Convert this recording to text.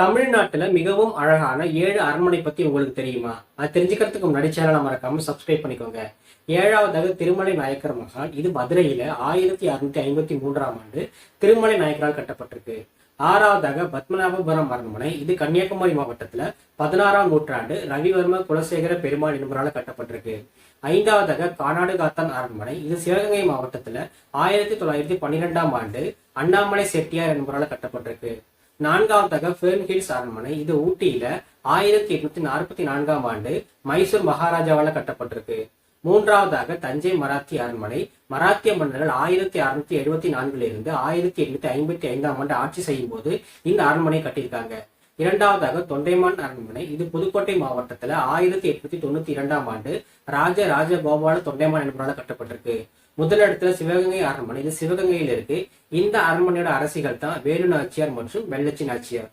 தமிழ்நாட்டுல மிகவும் அழகான ஏழு அரண்மனை பத்தி உங்களுக்கு தெரியுமா? அது தெரிஞ்சுக்கிறதுக்கு முன்னாடி சேனலை மறக்காம சப்ஸ்கிரைப் பண்ணிக்கோங்க. ஏழாவதாக திருமலை நாயக்கர் மகால் இது மதுரையில ஆயிரத்தி அறுநூத்தி ஐம்பத்தி மூன்றாம் ஆண்டு திருமலை நாயக்கரால் கட்டப்பட்டிருக்கு. ஆறாவதாக பத்மநாபபுரம் அரண்மனை இது கன்னியாகுமரி மாவட்டத்துல பதினாறாம் நூற்றாண்டு ரவிவர்ம குலசேகர பெருமாள் என்பவரால் கட்டப்பட்டிருக்கு. ஐந்தாவதாக கானாடு காத்தான் அரண்மனை இது சிவகங்கை மாவட்டத்துல ஆயிரத்தி தொள்ளாயிரத்தி பன்னிரெண்டாம் ஆண்டு அண்ணாமலை செட்டியார் என்பவரால் கட்டப்பட்டிருக்கு. நான்காவதாக ஃபெர்ன் ஹில்ஸ் அரண்மனை. இது ஊட்டியில ஆயிரத்தி எட்நூத்தி நாற்பத்தி நான்காம் ஆண்டு மைசூர் மகாராஜாவால கட்டப்பட்டிருக்கு. மூன்றாவதாக தஞ்சை மராத்தி அரண்மனை. மராத்திய மன்னர்கள் ஆயிரத்தி அறுநூத்தி எழுபத்தி நான்குல இருந்து ஆயிரத்தி எட்நூத்தி ஐம்பத்தி ஐந்தாம் ஆண்டு ஆட்சி செய்யும் போது இந்த அரண்மனை கட்டியிருக்காங்க. இரண்டாவதாக தொண்டைமான் அரண்மனை. இது புதுக்கோட்டை மாவட்டத்துல ஆயிரத்தி எட்நூத்தி தொண்ணூத்தி இரண்டாம் ஆண்டு ராஜ ராஜகோபால தொண்டைமான் என்பவரால் கட்டப்பட்டிருக்கு. முதலிடத்துல சிவகங்கை அரண்மனை. இது சிவகங்கையில இருக்கு. இந்த அரண்மனையோட அரசிகள் தான் வேலு நாச்சியார் மற்றும் வெள்ளச்சி நாச்சியார்.